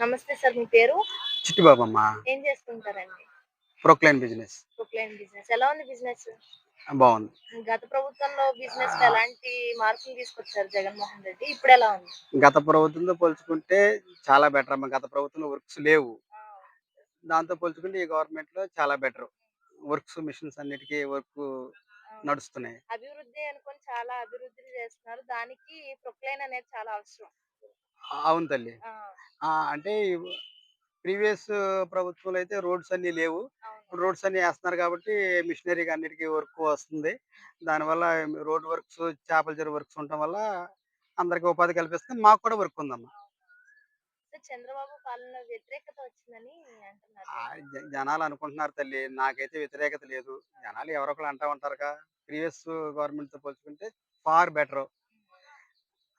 నమస్తే సార్ మీ పేరు? చిట్టిబాబమ్మ. ఏం చేస్తుంటారండి? ప్రొక్లైన్ బిజినెస్ ప్రొక్లైన్ బిజినెస్ ఎలా ఉంది బిజినెస్ బాగుంది. గత ప్రభుత్వంలో బిజినెస్ ఎలాంటి మార్పులు తీసుకొచ్చారు జగన్మోహన్ రెడ్డి? ఇప్పుడు ఎలా ఉంది? గత ప్రభుత్వంతో పోల్చుకుంటే చాలా బెటర్ అమ్మ. గత ప్రభుత్వంలో వర్క్స్ లేవు. దాంతో పోల్చుకుంటే ఈ గవర్నమెంట్లో చాలా బెటర్ వర్క్స్ మిషన్స్ అన్నిటికీ వర్క్ నడుస్తున్నాయి. అభివృద్ధి అనుకొని చాలా అభివృద్ధి చేస్తున్నారు. దానికి ప్రొక్లైన్ అనేది చాలా అవసరం. అవును తల్లి. అంటే ప్రీవియస్ ప్రభుత్వంలో అయితే రోడ్స్ అన్ని లేవు. రోడ్స్ అన్ని వేస్తున్నారు కాబట్టి మిషనరీకి అన్నిటికీ వర్క్ వస్తుంది. దానివల్ల రోడ్ వర్క్స్ చేపల చెరువు వర్క్స్ ఉండటం వల్ల అందరికి ఉపాధి కల్పిస్తుంది. మాకు కూడా వర్క్ ఉందమ్మా. చంద్రబాబు పాలన వ్యతిరేకత వచ్చిందని జనాలు అనుకుంటున్నారు తల్లి. నాకైతే వ్యతిరేకత లేదు. జనాలు ఎవరో ఒకరు అంటా ఉంటారు ప్రీవియస్ గవర్నమెంట్తో పోల్చుకుంటే ఫార్ బెటర్.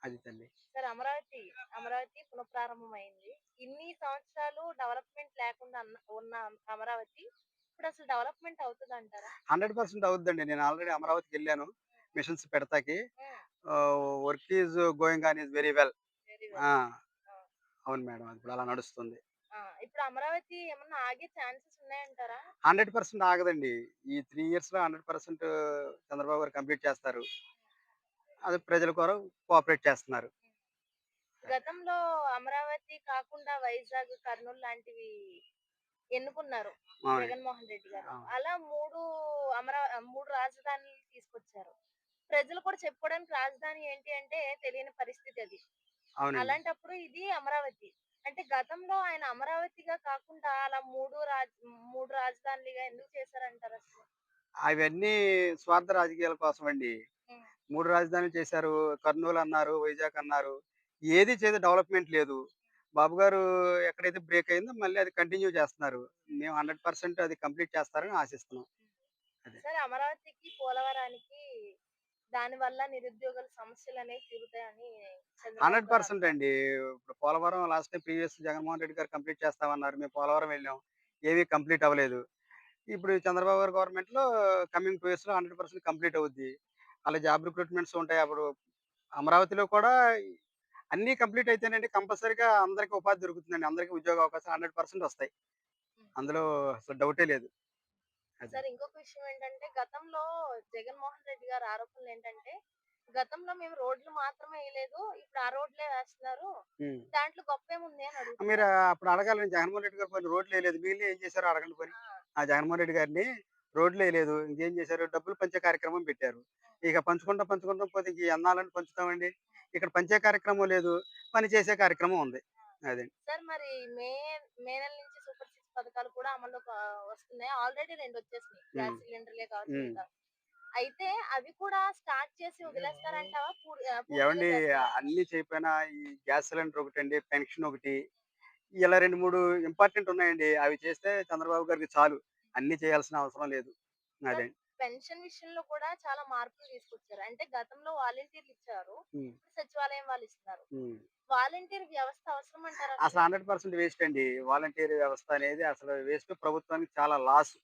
అది తల్లి. సార్ అమరావతి అమరావతి పునఃప్రారంభమైంది. ఇన్ని సంవత్సరాలు డెవలప్మెంట్ లేకుండా ఉన్న అమరావతి ఇప్పుడు అసలు డెవలప్మెంట్ అవుతుంది అంటారా హండ్రెడ్ పర్సెంట్ అవుతుందండి. నేను ఆల్రెడీ అమరావతికి వెళ్ళాను machines పెడతాకి. Work is going on is very well. అవును మేడం అది ఇప్పుడు అలా నడుస్తుంది. ఇప్పుడు అమరావతి ఏమన్నా ఆగే ఛాన్సెస్ ఉన్నాయంటారా? హండ్రెడ్ పర్సెంట్ ఆగదండి. ఈ త్రీ ఇయర్స్లో hundred percent Chandrababu garu complete చేస్తారు. అది ప్రజల కొరకు కోఆపరేట్ చేస్తున్నారు. గతంలో అమరావతి కాకుండా వైజాగ్ కర్నూలు లాంటివి ఎన్నుకున్నారు. జగన్మోహన్ రెడ్డి గారు. అలా మూడు అమరా మూడు రాజధానులు తీసుకొచ్చారు. ప్రజలు కూడా చెప్పుకోవడానికి రాజధాని ఏంటి అంటే తెలియని పరిస్థితి అది. అలాంటప్పుడు ఇది అమరావతి. అంటే గతంలో ఆయన అమరావతిగా కాకుండా అలా మూడు రాజ్ మూడు రాజధానులుగా ఎందుకు చేశారంటారు అసలు? అవన్నీ స్వార్థ రాజకీయాల కోసం అండి. మూడు రాజధానులు చేశారు. కర్నూలు అన్నారు వైజాగ్ అన్నారు. ఏది చేసి డెవలప్మెంట్ లేదు. బాబు గారు ఎక్కడైతే బ్రేక్ అయిందో మళ్ళీ అది కంటిన్యూ చేస్తున్నారు. మేము హండ్రెడ్ పర్సెంట్ అది కంప్లీట్ చేస్తారని ఆశిస్తున్నాం. సరే అమరావతికి పోలవరానికి దాని వల్ల నిరుద్యోగుల సమస్యలు అనేవి తీరుతాయని హండ్రెడ్ పర్సెంట్ అండి. ఇప్పుడు Polavaram last time previous Jaganmohan Reddy గారు కంప్లీట్ చేస్తామన్నారు. మేము పోలవరం వెళ్ళాం. ఏమీ కంప్లీట్ అవ్వలేదు. ఇప్పుడు చంద్రబాబు గారి గవర్నమెంట్లో కమింగ్ టూ ఇయర్స్లో హండ్రెడ్ పర్సెంట్ కంప్లీట్ అవుద్ది. అలా జాబ్ రిక్రూట్మెంట్స్ ఉంటాయి. అప్పుడు అమరావతిలో కూడా అన్నీ కంప్లీట్ అయితేనండి కంపల్సరీగా అందరికీ ఉపాధి దొరుకుతుందండి. అందరికీ ఉద్యోగ అవకాశాలు హండ్రెడ్ పర్సెంట్ వస్తాయి. అందులో అసలు డౌటే లేదు. సార్ ఇంకొక విషయం ఏంటంటే గతంలో జగన్మోహన్ రెడ్డి గారి ఆరోపణలు ఏంటంటే గతంలో మేము రోడ్లు మాత్రమే వేయలేదు. ఇప్పుడు ఆ రోడ్లే వేస్తున్నారు. దాంట్లో గొప్ప ఏముంది. మీరు అప్పుడు అడగాలని జగన్మోహన్ రెడ్డి గారు కొన్ని రోడ్లు వేయలేదు. వీళ్ళు ఏం చేశారో అడగండి పోనీ. ఆ జగన్మోహన్ రెడ్డి గారిని రోడ్లు వేయలేదు. ఇంకేం చేశారు? డబ్బులు పంచే కార్యక్రమం పెట్టారు. ఇక పంచుకుంటా పంచుకుంటా పోతే ఇంక ఎన్నాలని పంచుతామండి. ఇక్కడ పంచే కార్యక్రమం లేదు. పని చేసే కార్యక్రమం ఉంది. అదే. సార్ మరి మే మే నెల నుంచి సూపర్ సిక్స్ పథకాలు కూడా అమల్లోకి వస్తున్నాయి. ఆల్రెడీ రెండు వచ్చేసినాయి. గ్యాస్ మ్మ్. సిలిండర్లే కావచ్చు మ్మ్. ఇంకా. అయితే అవి కూడా స్టార్ట్ చేసి వదిలేస్తారంటావా? ఏమండి? అన్ని చేయకపోయినా ఈ గ్యాస్ సిలిండర్ ఒకటి అండి పెన్షన్ ఒకటి ఇలా రెండు మూడు ఇంపార్టెంట్ ఉన్నాయండి. అవి చేస్తే చంద్రబాబు గారికి చాలు. అన్ని చేయాల్సిన అవసరం లేదు. అదే. పెన్షన్ విషయంలో కూడా చాలా మార్పులు తీసుకొచ్చారు. అంటే గతంలో వాలంటీర్లు ఇచ్చారు. సచివాలయం వాళ్ళు ఇస్తున్నారు. వాలంటీర్ వ్యవస్థ అవసరం అంటారా అసలు హండ్రెడ్ పర్సెంట్ వేస్ట్ అండి. వాలంటీర్ వ్యవస్థ అనేది అసలు వేస్ట్. ప్రభుత్వానికి చాలా లాస్.